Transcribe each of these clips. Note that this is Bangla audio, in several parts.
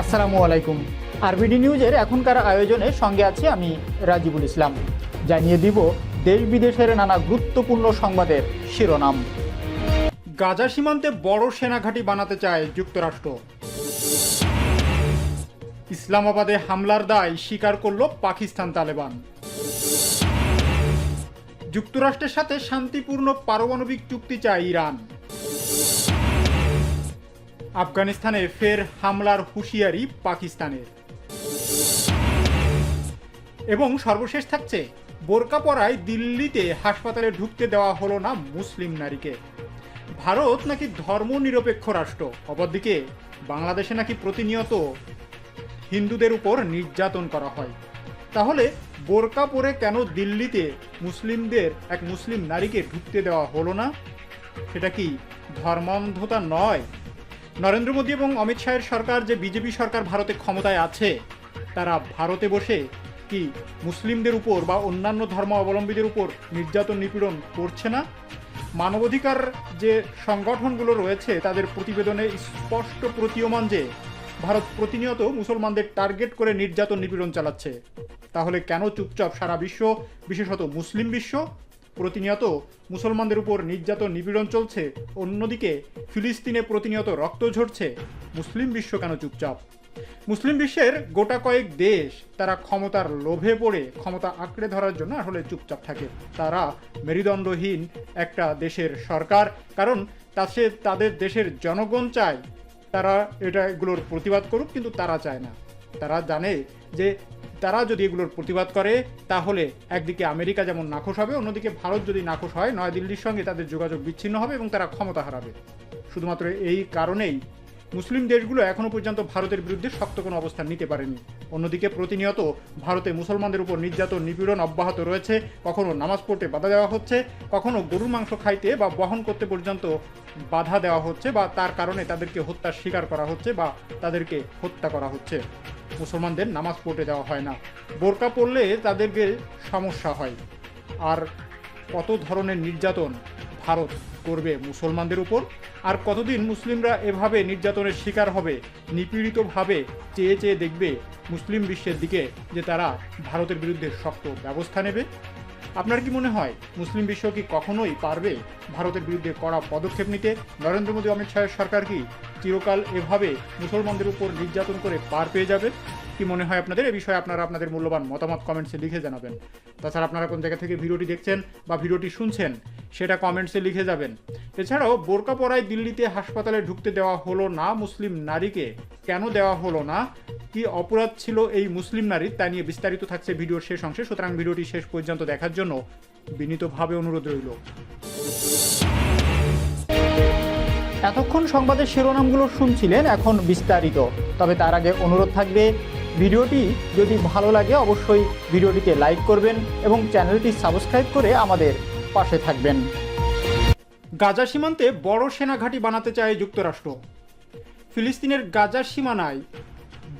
আসসালামু আলাইকুম। আরবিডি নিউজের এখনকার আয়োজনে সঙ্গে আছি আমি রাজিবুল ইসলাম। জানিয়ে দিব, দেশ বিদেশের নানা গুরুত্বপূর্ণ সংবাদের শিরোনাম। গাজা সীমান্তে বড় সেনাঘাঁটি বানাতে চায় যুক্তরাষ্ট্র। ইসলামাবাদে হামলার দায় স্বীকার করল পাকিস্তান তালেবান। যুক্তরাষ্ট্রের সাথে শান্তিপূর্ণ পারমাণবিক চুক্তি চায় ইরান। আফগানিস্তানে ফের হামলার হুঁশিয়ারি পাকিস্তানের। এবং সর্বশেষ থাকছে বোরকা পরায় দিল্লিতে হাসপাতালে ঢুকতে দেওয়া হলো না মুসলিম নারীকে। ভারত নাকি ধর্মনিরপেক্ষ রাষ্ট্র, অপরদিকে বাংলাদেশে নাকি প্রতিনিয়ত হিন্দুদের উপর নির্যাতন করা হয়। তাহলে বোরকা পরে কেন দিল্লিতে মুসলিমদের, এক মুসলিম নারীকে ঢুকতে দেওয়া হলো না? সেটা কি ধর্মান্ধতা নয়? নরেন্দ্র মোদী এবং অমিত শাহের সরকার যে বিজেপি সরকার ভারতে ক্ষমতায় আছে, তারা ভারতে বসে কি মুসলিমদের উপর বা অন্যান্য ধর্ম অবলম্বীদের উপর নির্যাতন নিপীড়ন করছে না? মানবাধিকার যে সংগঠনগুলো রয়েছে, তাদের প্রতিবেদনে স্পষ্ট প্রতীয়মান যে ভারত প্রতিনিয়ত মুসলমানদের টার্গেট করে নির্যাতন নিপীড়ন চালাচ্ছে। তাহলে কেন চুপচাপ সারা বিশ্ব, বিশেষত মুসলিম বিশ্ব প্রতিনিয়ত মুসলমানদের উপর নির্যাতন, নিপীড়ন চলছে। অন্যদিকে, ফিলিস্তিনে প্রতিনিয়ত রক্ত ঝরছে। মুসলিম বিশ্ব কেন চুপচাপ? মুসলিম বিশ্বের গোটা কয়েক দেশ তারা ক্ষমতার লোভে পড়ে, ক্ষমতা আঁকড়ে ধরার জন্য আসলে চুপচাপ থাকে। তারা মেরুদণ্ডহীন একটা দেশের সরকার, কারণ তাতে তাদের দেশের জনগণ চায়। তারা এটা এগুলোর প্রতিবাদ করুক, কিন্তু তারা চায় না। তারা জানে যে তারা যদি এগুলোর প্রতিবাদ করে, তাহলে একদিকে আমেরিকা যেমন নাখোশ হবে, অন্যদিকে ভারত যদি নাখোশ হয়, নয়াদিল্লির সঙ্গে তাদের যোগাযোগ বিচ্ছিন্ন হবে এবং তারা ক্ষমতা হারাবে। শুধুমাত্র এই কারণেই মুসলিম দেশগুলো এখনও পর্যন্ত ভারতের বিরুদ্ধে শক্ত কোনো অবস্থান নিতে পারেনি। অন্যদিকে প্রতিনিয়ত ভারতে মুসলমানদের উপর নির্যাতন, নিপীড়ন অব্যাহত রয়েছে। কখনো নামাজ পড়তে বাধা দেওয়া হচ্ছে, কখনো গরুর মাংস খাইতে বা বহন করতে পর্যন্ত বাধা দেওয়া হচ্ছে বা তার কারণে তাদেরকে হত্যার শিকার করা হচ্ছে বা তাদেরকে হত্যা করা হচ্ছে। মুসলমানদের নামাজ পড়তে দেওয়া হয় না। বোরকা পড়লে তাদেরকে সমস্যা হয়। আর কত ধরনের নির্যাতন ভারত করবে মুসলমানদের উপর? আর কতদিন মুসলিমরা এভাবে নির্যাতনের শিকার হবে? নিপীড়িতভাবে চেয়ে চেয়ে দেখবে মুসলিম বিশ্বের দিকে যে তারা ভারতের বিরুদ্ধে শক্ত ব্যবস্থা নেবে? আপনার কি মনে হয় মুসলিম বিশ্ব কি কখনোই পারবে ভারতের বিরুদ্ধে কড়া পদক্ষেপ নিতে? নরেন্দ্র মোদী, অমিত শাহের সরকার কি চিরকাল এভাবে মুসলমানদের উপর নির্যাতন করে পার পেয়ে যাবে? কি মনে হয় আপনাদের? এ বিষয়ে আপনারা আপনাদের মূল্যবান মতামত কমেন্টসে লিখে জানাবেন। তাছাড়া আপনারা কোন জায়গা থেকে ভিডিওটি দেখছেন বা ভিডিওটি শুনছেন, সেটা কমেন্টসে লিখে যাবেন। এছাড়াও বোরকা পরায় দিল্লিতে হাসপাতালে ঢুকতে দেওয়া হলো না মুসলিম নারীকে। কেন দেওয়া হলো না? কি অপরাধ ছিল এই মুসলিম নারীর? তা নিয়ে বিস্তারিত থাকছে ভিডিওর শেষ অংশে। সুতরাং ভিডিওটি শেষ পর্যন্ত দেখার জন্য বিনীতভাবে অনুরোধ রইল। এতক্ষণ সংবাদের শিরোনামগুলো শুনছিলেন, এখন বিস্তারিত। তবে তার আগে অনুরোধ থাকবে ভিডিওটি যদি ভালো লাগে, অবশ্যই ভিডিওটিতে লাইক করবেন এবং চ্যানেলটি সাবস্ক্রাইব করে আমাদের পাশে থাকবেন। গাজা সীমান্তে বড় সেনা ঘাঁটি বানাতে চায় যুক্তরাষ্ট্র। ফিলিস্তিনের গাজার সীমানায়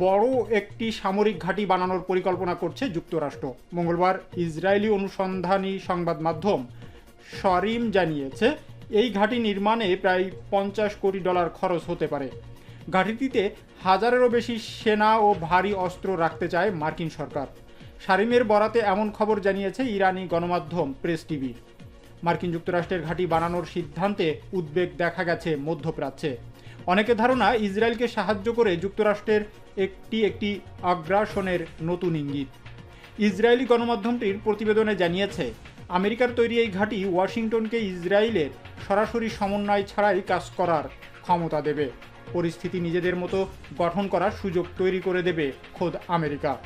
বড় একটি সামরিক ঘাঁটি বানানোর পরিকল্পনা করছে যুক্তরাষ্ট্র। মঙ্গলবার ইসরায়েলি অনুসন্ধানী সংবাদ মাধ্যম সরিম জানিয়েছে, এই ঘাঁটি নির্মাণে প্রায় পঞ্চাশ কোটি ডলার খরচ হতে পারে। ঘাঁটিটিতে হাজারেরও বেশি সেনা ও ভারী অস্ত্র রাখতে চায় মার্কিন সরকার। সারিমের বরাতে এমন খবর জানিয়েছে ইরানি গণমাধ্যম প্রেস টিভি। মার্কিন যুক্তরাষ্ট্রের ঘাঁটি বানানোর সিদ্ধান্তে উদ্বেগ দেখা গেছে মধ্যপ্রাচ্যে। অনেকে ধারণা ইসরায়েলকে সাহায্য করে যুক্তরাষ্ট্রের একটি একটি আগ্রাসনের নতুন ইঙ্গিত। ইসরায়েলি গণমাধ্যমটির প্রতিবেদনে জানিয়েছে, আমেরিকার তৈরি এই ঘাঁটি ওয়াশিংটনকে ইসরায়েলের সরাসরি সমন্বয় ছাড়াই কাজ করার ক্ষমতা দেবে। পরিস্থিতি নিজেদের মতো গঠন করার সুযোগ তৈরি করে দেবে খোদ আমেরিকা।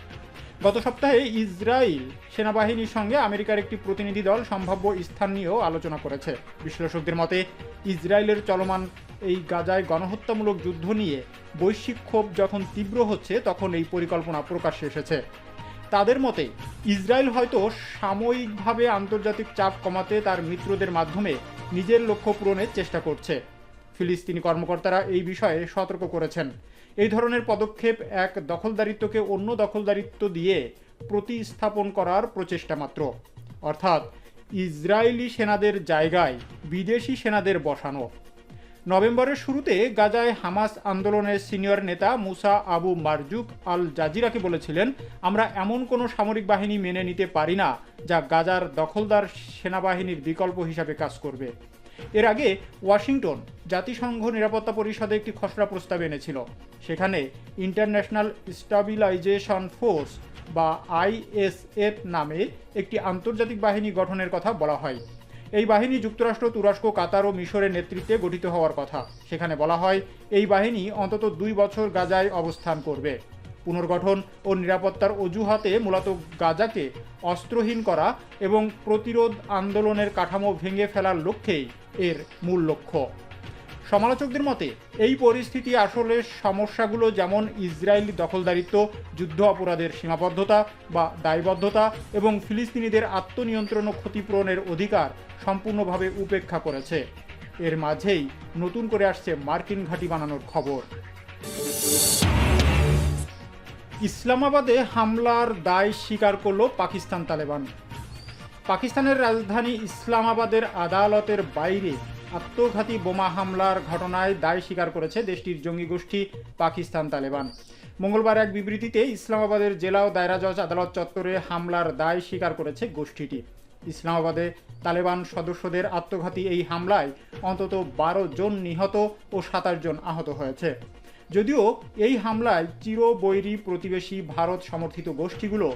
গত সপ্তাহে ইসরায়েল সেনাবাহিনীর সঙ্গে আমেরিকার একটি প্রতিনিধি দল সম্ভাব্য স্থান নিয়েও আলোচনা করেছে। বিশ্লেষকদের মতে, ইসরায়েলের চলমান এই গাজায় গণহত্যামূলক যুদ্ধ নিয়ে বৈশ্বিক ক্ষোভ যখন তীব্র হচ্ছে, তখন এই পরিকল্পনা প্রকাশ্যে এসেছে। তাদের মতে, ইসরায়েল হয়তো সাময়িকভাবে আন্তর্জাতিক চাপ কমাতে তার মিত্রদের মাধ্যমে নিজের লক্ষ্য পূরণের চেষ্টা করছে। ফিলিস্তিনি কর্মকর্তারা এই বিষয়ে সতর্ক করেছেন। এই ধরনের পদক্ষেপ এক দখলদারিত্বকে অন্য দখলদারিত্ব দিয়ে প্রতিস্থাপন করার প্রচেষ্টা মাত্র। অর্থাৎ ইসরায়েলি সেনাদের জায়গায় বিদেশি সেনাদের বসানো। নভেম্বরের শুরুতে গাজায় হামাস আন্দোলনের সিনিয়র নেতা মুসা আবু মারজুক আল জাজিরাকে বলেছিলেন, আমরা এমন কোনো সামরিক বাহিনী মেনে নিতে পারি না যা গাজার দখলদার সেনাবাহিনীর বিকল্প হিসাবে কাজ করবে। এর আগে ওয়াশিংটন জাতিসংঘ নিরাপত্তা পরিষদে একটি খসড়া প্রস্তাব এনেছিল। সেখানে ইন্টারন্যাশনাল স্টাবিলাইজেশন ফোর্স বা আইএসএফ নামে একটি আন্তর্জাতিক বাহিনী গঠনের কথা বলা হয়। এই বাহিনী যুক্তরাষ্ট্র, তুরস্ক, কাতার ও মিশরের নেতৃত্বে গঠিত হওয়ার কথা। সেখানে বলা হয়, এই বাহিনী অন্তত দুই বছর গাজায় অবস্থান করবে। পুনর্গঠন ও নিরাপত্তার অজুহাতে মূলত গাজাকে অস্ত্রহীন করা এবং প্রতিরোধ আন্দোলনের কাঠামো ভেঙে ফেলার লক্ষ্যেই এর মূল লক্ষ্য। সমালোচকদের মতে, এই পরিস্থিতি আসলে সমস্যাগুলো যেমন ইসরায়েলি দখলদারিত্ব, যুদ্ধ অপরাধের সীমাবদ্ধতা বা দায়বদ্ধতা এবং ফিলিস্তিনিদের আত্মনিয়ন্ত্রণ ও ক্ষতিপূরণের অধিকার সম্পূর্ণভাবে উপেক্ষা করেছে। এর মাঝেই নতুন করে আসছে মার্কিন ঘাঁটি বানানোর খবর। ইসলামাবাদে হামলার দায় স্বীকার করল পাকিস্তান তালেবান। পাকিস্তানের রাজধানী ইসলামাবাদের আদালতের বাইরে আত্মঘাতী বোমা হামলার ঘটনায় দায় স্বীকার করেছে দেশটির জঙ্গি গোষ্ঠী পাকিস্তান তালেবান। মঙ্গলবার এক বিবৃতিতে ইসলামাবাদের জেলা ও দায়রা জজ আদালত চত্বরে হামলার দায় স্বীকার করেছে গোষ্ঠীটি। ইসলামাবাদে তালেবান সদস্যদের আত্মঘাতী এই হামলায় অন্তত বারো জন নিহত ও সাতাশ জন আহত হয়েছে। যদিও এই হামলায় চিরবৈরী প্রতিবেশী ভারত সমর্থিত গোষ্ঠীগুলো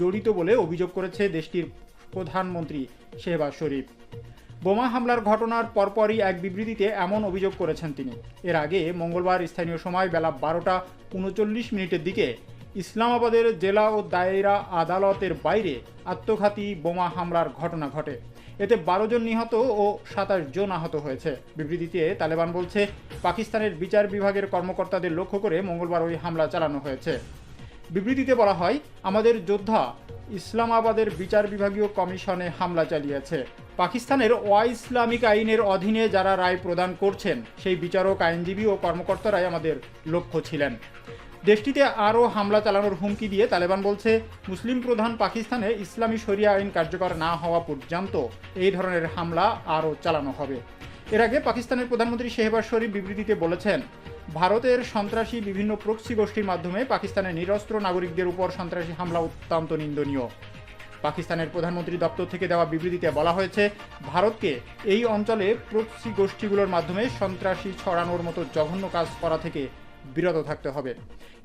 জড়িত বলে অভিযোগ করেছে দেশটির প্রধানমন্ত্রী শেহবাজ শরীফ। বোমা হামলার ঘটনার পরপরই এক বিবৃতিতে এমন অভিযোগ করেছেন তিনি। এর আগে মঙ্গলবার স্থানীয় সময় বেলা বারোটা উনচল্লিশ মিনিটের দিকে ইসলামাবাদের জেলা ও দায়রা আদালতের বাইরে আত্মঘাতী বোমা হামলার ঘটনা ঘটে। এতে বারো জন নিহত ও সাতাশ জন আহত হয়েছে। বিবৃতিতে তালেবান বলছে, পাকিস্তানের বিচার বিভাগের কর্মকর্তাদের লক্ষ্য করে মঙ্গলবার ওই হামলা চালানো হয়েছে। বিবৃতিতে বলা হয়, আমাদের যোদ্ধা ইসলামাবাদের বিচার বিভাগীয় কমিশনে হামলা চালিয়েছে। পাকিস্তানের ইসলামিক আইনের অধীনে যারা রায় প্রদান করছেন, সেই বিচারক, আইনজীবী ও কর্মকর্তারাই আমাদের লক্ষ্য ছিলেন। দেশটিতে আরও হামলা চালানোর হুমকি দিয়ে তালেবান বলছে, মুসলিম প্রধান পাকিস্তানে ইসলামী শরিয়া আইন কার্যকর না হওয়া পর্যন্ত এই ধরনের হামলা আরও চালানো হবে। এর আগে পাকিস্তানের প্রধানমন্ত্রী শেহবাজ শরীফ বিবৃতিতে বলেছেন ভারতের সন্ত্রাসী বিভিন্ন প্রক্সি গোষ্ঠীর মাধ্যমে পাকিস্তানের নিরস্ত্র নাগরিকদের উপর সন্ত্রাসী হামলা অত্যন্ত নিন্দনীয়। পাকিস্তানের প্রধানমন্ত্রী দপ্তর থেকে দেওয়া বিবৃতিতে বলা হয়েছে, ভারতকে এই অঞ্চলে প্রক্সি গোষ্ঠীগুলোর মাধ্যমে সন্ত্রাসী ছড়ানোর মতো জঘন্য কাজ করা থেকে বিরত থাকতে হবে।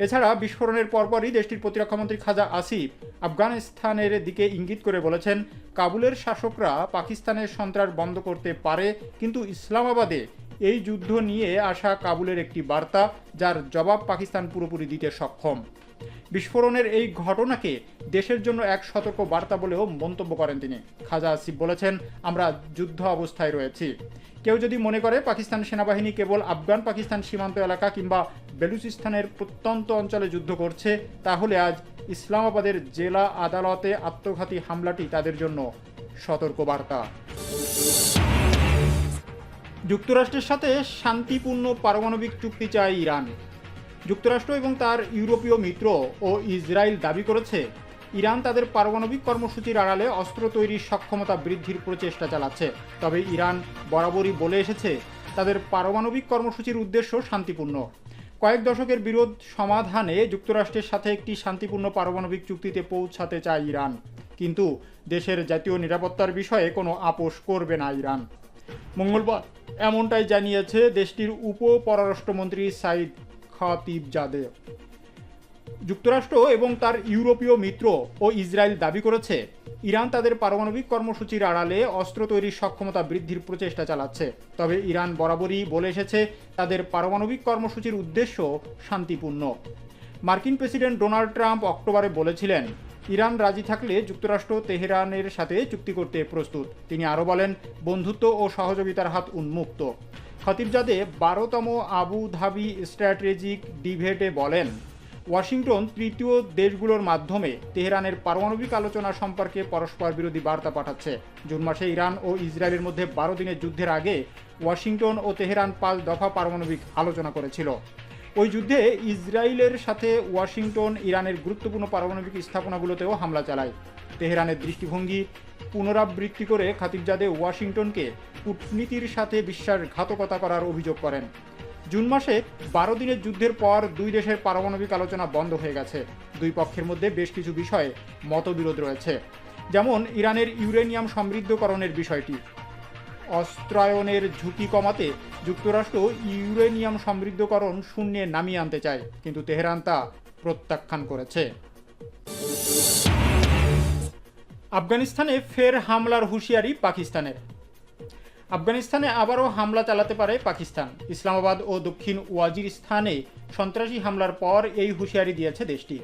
এছাড়া বিস্ফোরণের পরপরই দেশটির প্রতিরক্ষামন্ত্রী খাজা আসিফ আফগানিস্তানের দিকে ইঙ্গিত করে বলেছেন, কাবুলের শাসকরা পাকিস্তানের সন্ত্রাস বন্ধ করতে পারে, কিন্তু ইসলামাবাদে এই যুদ্ধ নিয়ে আসা কাবুলের একটি বার্তা, যার জবাব পাকিস্তান পুরোপুরি দিতে সক্ষম। বিস্ফোরণের এই ঘটনাকে দেশের জন্য এক সতর্ক বার্তা বলেও মন্তব্য করেন তিনি। খাজা আসিফ বলেছেন, আমরা যুদ্ধ অবস্থায় রয়েছি। কেউ যদি মনে করে পাকিস্তান সেনাবাহিনী কেবল আফগান পাকিস্তান সীমান্ত এলাকা কিংবা বেলুচিস্তানের প্রত্যন্ত অঞ্চলে যুদ্ধ করছে, তাহলে আজ ইসলামাবাদের জেলা আদালতে আত্মঘাতী হামলাটি তাদের জন্য সতর্ক বার্তা। যুক্তরাষ্ট্রের সাথে শান্তিপূর্ণ পারমাণবিক চুক্তি চায় ইরান। যুক্তরাষ্ট্র এবং তার ইউরোপীয় মিত্র ও ইসরায়েল দাবি করেছে, ইরান তাদের পারমাণবিক কর্মসূচির আড়ালে অস্ত্র তৈরির সক্ষমতা বৃদ্ধির প্রচেষ্টা চালাচ্ছে। তবে ইরান বরাবরই বলে এসেছে, তাদের পারমাণবিক কর্মসূচির উদ্দেশ্য শান্তিপূর্ণ। কয়েক দশকের বিরোধ সমাধানে যুক্তরাষ্ট্রের সাথে একটি শান্তিপূর্ণ পারমাণবিক চুক্তিতে পৌঁছাতে চায় ইরান। কিন্তু দেশের জাতীয় নিরাপত্তার বিষয়ে কোনো আপোষ করবে না ইরান। মঙ্গলবার, এমনটাই জানিয়েছে দেশটির উপ পররাষ্ট্রমন্ত্রী সাইদ খাতিবজাদে যুক্তরাষ্ট্র এবং তার ইউরোপীয় মিত্র ও ইসরায়েল দাবি করেছে, ইরান তাদের পারমাণবিক কর্মসূচির আড়ালে অস্ত্র তৈরির সক্ষমতা বৃদ্ধির প্রচেষ্টা চালাচ্ছে। তবে ইরান বরাবরই বলে এসেছে, তাদের পারমাণবিক কর্মসূচির উদ্দেশ্য শান্তিপূর্ণ। মার্কিন প্রেসিডেন্ট ডোনাল্ড ট্রাম্প অক্টোবরে বলেছিলেন ইরান রাজি থাকলে যুক্তরাষ্ট্র তেহরানের সাথে চুক্তি করতে প্রস্তুত। তিনি আরও বলেন, বন্ধুত্ব ও সহযোগিতার হাত উন্মুক্ত। খতিবজাদে বারোতম আবু ধাবি স্ট্র্যাটেজিক ডিভেটে বলেন, ওয়াশিংটন তৃতীয় দেশগুলোর মাধ্যমে তেহরানের পারমাণবিক আলোচনা সম্পর্কে পরস্পর বিরোধী বার্তা পাঠাচ্ছে। জুন মাসে ইরান ও ইসরায়েলের মধ্যে বারো দিনের যুদ্ধের আগে ওয়াশিংটন ও তেহরান পাঁচ দফা পারমাণবিক আলোচনা করেছিল। ওই যুদ্ধে ইসরায়েলের সাথে ওয়াশিংটন, ইরানের গুরুত্বপূর্ণ পারমাণবিক স্থাপনাগুলোতেও হামলা চালায়। তেহরানের দৃষ্টিভঙ্গি পুনরাবৃত্তি করে খাতিরজাদে ওয়াশিংটনকে কূটনীতির সাথে বিশ্বাসঘাতকতা করার অভিযোগ করেন। জুন মাসে বারো দিনের যুদ্ধের পর দুই দেশের পারমাণবিক আলোচনা বন্ধ হয়ে গেছে। দুই পক্ষের মধ্যে বেশ কিছু বিষয়ে মতবিরোধ রয়েছে। যেমন ইরানের ইউরেনিয়াম সমৃদ্ধকরণের বিষয়টি। অস্ত্রায়নের ঝুঁকি কমাতে যুক্তরাষ্ট্র ইউরেনিয়াম সমৃদ্ধকরণ শূন্যে নামিয়ে আনতে চায়, কিন্তু তেহরান তা প্রত্যাখ্যান করেছে। আফগানিস্তানে ফের হামলার হুঁশিয়ারি পাকিস্তানের। আফগানিস্তানে আবারও হামলা চালাতে পারে পাকিস্তান। ইসলামাবাদ ও দক্ষিণ ওয়াজিরিস্তানে সন্ত্রাসী হামলার পর এই হুঁশিয়ারি দিয়েছে দেশটি।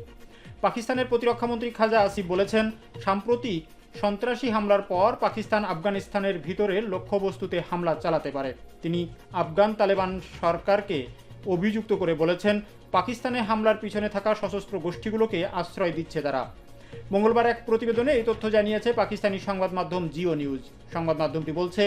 পাকিস্তানের প্রতিরক্ষামন্ত্রী খাজা আসিফ বলেছেন, সাম্প্রতিক সন্ত্রাসী হামলার পর পাকিস্তান আফগানিস্তানের ভিতরে লক্ষ্যবস্তুতে হামলা চালাতে পারে। তিনি আফগান তালেবান সরকারকে অভিযুক্ত করে বলেছেন, পাকিস্তানে হামলার পিছনে থাকা সশস্ত্র গোষ্ঠীগুলোকে আশ্রয় দিচ্ছে তারা। মঙ্গলবার এক প্রতিবেদনে এই তথ্য জানিয়েছে পাকিস্তানি সংবাদ মাধ্যম জিও নিউজ। সংবাদ মাধ্যমটি বলছে,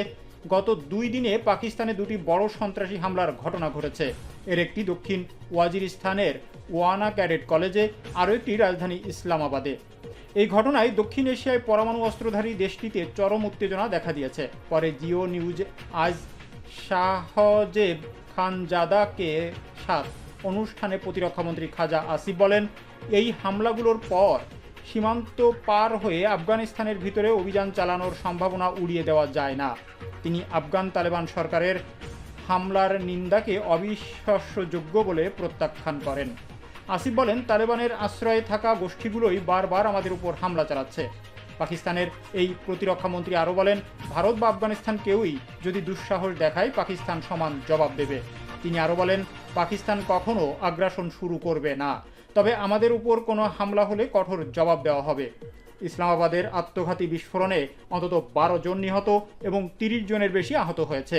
গত দুই দিনে পাকিস্তানে দুটি বড় সন্ত্রাসী হামলার ঘটনা ঘটেছে। এর একটি দক্ষিণ ওয়াজিরিস্তানের ওয়ানা ক্যাডেট কলেজে, আরও একটি রাজধানী ইসলামাবাদে। এই ঘটনায় দক্ষিণ এশিয়ায় পরমাণু অস্ত্রধারী দেশটিতে চরম উত্তেজনা দেখা দিয়েছে। পরে জিও নিউজ আজ শাহজেব খানজাদাকে সাথ অনুষ্ঠানে প্রতিরক্ষামন্ত্রী খাজা আসিফ বলেন, এই হামলাগুলোর পর সীমান্ত পার হয়ে আফগানিস্তানের ভিতরে অভিযান চালানোর সম্ভাবনা উড়িয়ে দেওয়া যায় না। তিনি আফগান তালেবান সরকারের হামলার নিন্দাকে অবিশ্বাস্যযোগ্য বলে প্রত্যাখ্যান করেন। আসিফ বলেন, তালেবানের আশ্রয়ে থাকা গোষ্ঠীগুলোই বারবার আমাদের উপর হামলা চালাচ্ছে। পাকিস্তানের এই প্রতিরক্ষামন্ত্রী আরও বলেন, ভারত বা আফগানিস্তান কেউই যদি দুঃসাহস দেখায়, পাকিস্তান সমান জবাব দেবে। তিনি আরও বলেন, পাকিস্তান কখনো আগ্রাসন শুরু করবে না। তবে আমাদের উপর কোনো হামলা হলে কঠোর জবাব দেওয়া হবে। ইসলামাবাদের আত্মঘাতী বিস্ফোরণে অন্তত বারো জন নিহত এবং তিরিশ জনের বেশি আহত হয়েছে।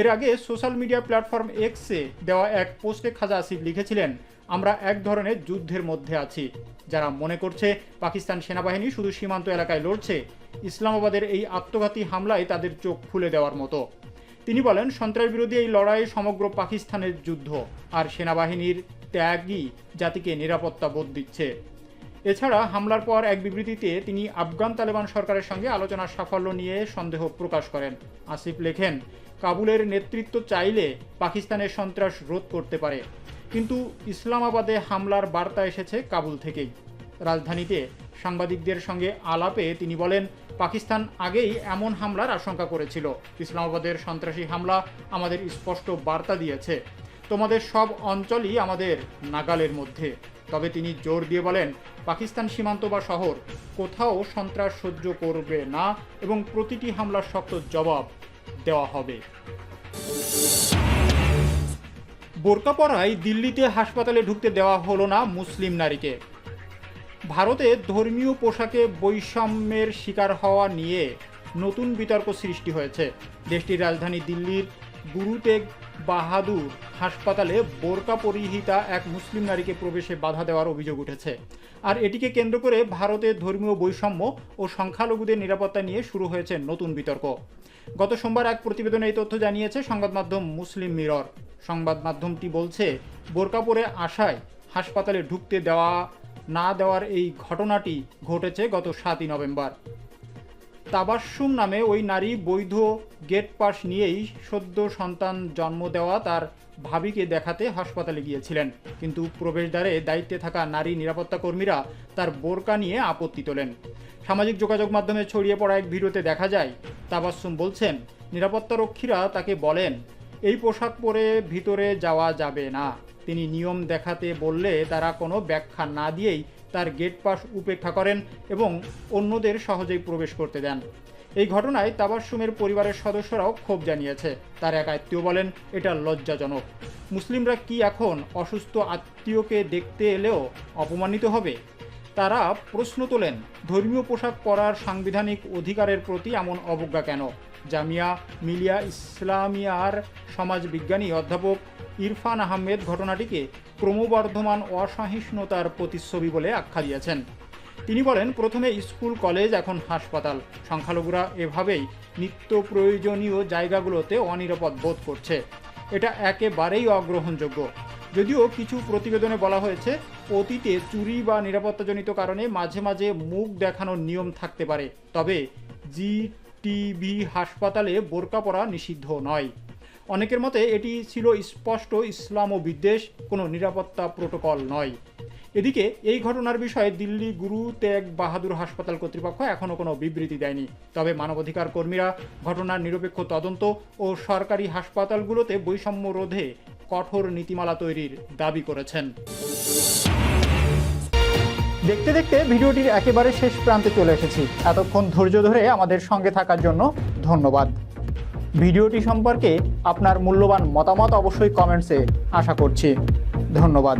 এর আগে সোশ্যাল মিডিয়া প্ল্যাটফর্ম এক্সে দেওয়া এক পোস্টে খাজা আসিফ লিখেছিলেন আমরা এক ধরনের যুদ্ধের মধ্যে আছি। যারা মনে করছে পাকিস্তান সেনাবাহিনী শুধু সীমান্ত এলাকায় লড়ছে, ইসলামাবাদের এই আত্মঘাতী হামলায় তাদের চোখ খুলে দেওয়ার মতো। তিনি বলেন, সন্ত্রাস বিরোধী এই লড়াই সমগ্র পাকিস্তানের যুদ্ধ আর সেনাবাহিনীর ত্যাগই জাতিকে নিরাপত্তা বোধ দিচ্ছে। এছাড়া হামলার পর এক বিবৃতিতে তিনি আফগান তালেবান সরকারের সঙ্গে আলোচনার সাফল্য নিয়ে সন্দেহ প্রকাশ করেন। আসিফ লেখেন, কাবুলের নেতৃত্ব চাইলে পাকিস্তানের সন্ত্রাস রোধ করতে পারে। কিন্তু ইসলামাবাদে হামলার বার্তা এসেছে কাবুল থেকেই। রাজধানীতে সাংবাদিকদের সঙ্গে আলাপে তিনি বলেন, পাকিস্তান আগেই এমন হামলার আশঙ্কা করেছিল। ইসলামাবাদের সন্ত্রাসী হামলা আমাদের স্পষ্ট বার্তা দিয়েছে। তোমাদের সব অঞ্চলই আমাদের নাগালের মধ্যে। তবে তিনি জোর দিয়ে বলেন, পাকিস্তান সীমান্ত বা শহর, কোথাও সন্ত্রাস সহ্য করবে না এবং প্রতিটি হামলার শক্ত জবাব দেওয়া হবে। বোরকা পরায় দিল্লিতে হাসপাতালে ঢুকতে দেওয়া হলো না মুসলিম নারীকে। ভারতে ধর্মীয় পোশাকে বৈষম্যের শিকার হওয়া নিয়ে নতুন বিতর্ক সৃষ্টি হয়েছে। দেশটির রাজধানী দিল্লির গুরু তেগ বাহাদুর হাসপাতালে বোরকা পরিহিতা এক মুসলিম নারীকে প্রবেশে বাধা দেওয়ার অভিযোগ উঠেছে। আর এটিকে কেন্দ্র করে ভারতে ধর্মীয় বৈষম্য ও সংখ্যালঘুদের নিরাপত্তা নিয়ে শুরু হয়েছে নতুন বিতর্ক। গত সোমবার এক প্রতিবেদনে এই তথ্য জানিয়েছে সংবাদ মাধ্যম মুসলিম মিরর। সংবাদ মাধ্যমটি বলছে বোরকা পরে আসায় হাসপাতালে ঢুকতে দেওয়া, না দেওয়ার এই ঘটনাটি ঘটেছে গত সাতই নভেম্বর। তাবাসুম নামে ওই নারী বৈধ গেট পাস নিয়েই সদ্য সন্তান জন্ম দেওয়া তার ভাবিকে দেখাতে হাসপাতালে গিয়েছিলেন। কিন্তু প্রবেশদ্বারে দায়িত্বে থাকা নারী নিরাপত্তা কর্মীরা তার বোরকা নিয়ে আপত্তি তোলেন। সামাজিক যোগাযোগ মাধ্যমে ছড়িয়ে পড়া এক ভিডিওতে দেখা যায় তাবাসুম বলছেন নিরাপত্তারক্ষীরা তাকে বলেন, এই পোশাক পরে ভিতরে যাওয়া যাবে না। তিনি নিয়ম দেখাতে বললে তারা কোনো ব্যাখ্যা না দিয়েই তার গেট পাস উপেক্ষা করেন এবং অন্যদের সহজেই প্রবেশ করতে দেন। এই ঘটনায় তাবাসুমের পরিবারের সদস্যরাও ক্ষোভ জানিয়েছে। তার এক আত্মীয় বলেন, এটা লজ্জাজনক। মুসলিমরা কি এখন অসুস্থ আত্মীয়কে দেখতে এলেও অপমানিত হবে? তারা প্রশ্ন তোলেন, ধর্মীয় পোশাক পরার সাংবিধানিক অধিকারের প্রতি এমন অবজ্ঞা কেন? জামিয়া মিলিয়া ইসলামিয়ার সমাজবিজ্ঞানী অধ্যাপক ইরফান আহমেদ ঘটনাটিকে ক্রমবর্ধমান অসহিষ্ণুতার প্রতিচ্ছবি বলে আখ্যা দিয়েছেন। তিনি বলেন, প্রথমে স্কুল, কলেজ, এখন হাসপাতাল। সংখ্যালঘুরা এভাবেই নিত্য প্রয়োজনীয় জায়গাগুলোতে অনিরাপদ বোধ করছে। এটা একেবারেই অগ্রহণযোগ্য। যদিও কিছু প্রতিবেদনে বলা হয়েছে, অতীতে চুরি বা নিরাপত্তাজনিত কারণে মাঝে মাঝে মুখ দেখানোর নিয়ম থাকতে পারে। তবে জি জিটিবি হাসপাতালে বোরকা পরা নিষিদ্ধ নয়। অনেকের মতে এটি ছিল স্পষ্ট ইসলাম ও বিদ্বেষ কোনো নিরাপত্তা প্রোটোকল নয়। এদিকে এই ঘটনার বিষয়ে দিল্লি গুরু তেগ বাহাদুর হাসপাতাল কর্তৃপক্ষ এখনও কোনো বিবৃতি দেয়নি। তবে মানবাধিকার কর্মীরা ঘটনার নিরপেক্ষ তদন্ত ও সরকারি হাসপাতালগুলোতে বৈষম্য রোধে কঠোর নীতিমালা তৈরির দাবি করেছেন। দেখতে দেখতে ভিডিওটির একেবারে শেষ প্রান্তে চলে এসেছি। এতক্ষণ ধৈর্য ধরে আমাদের সঙ্গে থাকার জন্য ধন্যবাদ। ভিডিওটি সম্পর্কে আপনার মূল্যবান মতামত অবশ্যই কমেন্টসে আশা করছি। ধন্যবাদ।